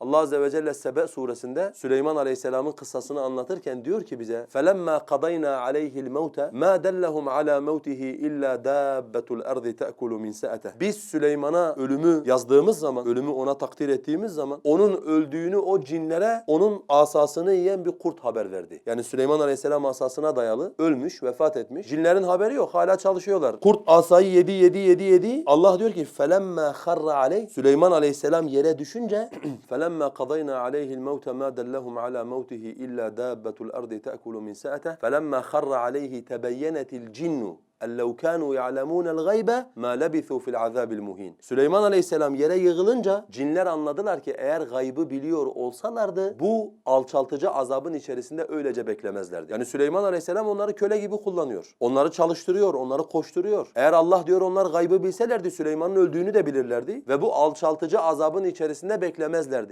Allah Azze ve Celle Sebe suresinde Süleyman Aleyhisselam'ın kıssasını anlatırken diyor ki bize فَلَمَّا قَضَيْنَا عَلَيْهِ الْمَوْتَ مَا دَلَّهُمْ عَلَى مَوْتِهِ إِلَّا دَابَّةُ الْأَرْضِ تَأْكُلُ مِنْ سَأَتَهِ Biz Süleyman'a ölümü yazdığımız zaman, ölümü ona takdir ettiğimiz zaman onun öldüğünü o cinlere onun asasını yiyen bir kurt haber verdi. Yani Süleyman Aleyhisselam asasına dayalı ölmüş, vefat etmiş. Cinlerin haberi yok, hala çalışıyorlar. Kurt asayı yedi, yedi, yedi, yedi. Allah diyor ki فَلَمَّا خَرَّ عَلَيْهِ Süleyman Aleyhisselam yere düşünce فَلَمَّا قَضَيْنَا عَلَيْهِ الْمَوْتَ مَا دَلَّهُمْ عَلَى مَوْتِهِ إِلَّا دَابَّةُ الْأَرْضِ تَأْكُلُ مِنْ سَأَتَهِ فَلَمَّا خَرَّ عَلَيْهِ تَبَيَّنَتِ الْجِنُّ اَنْ لَوْ كَانُوا يَعْلَمُونَ الْغَيْبَ مَا لَبِثُوا فِي الْعَذَابِ الْمُهِينِ Süleyman Aleyhisselam yere yığılınca cinler anladılar ki eğer gaybı biliyor olsalardı bu alçaltıcı azabın içerisinde öylece beklemezlerdi. Yani Süleyman Aleyhisselam onları köle gibi kullanıyor. Onları çalıştırıyor, onları koşturuyor. Eğer Allah diyor onlar gaybı bilselerdi Süleyman'ın öldüğünü de bilirlerdi ve bu alçaltıcı azabın içerisinde beklemezlerdi.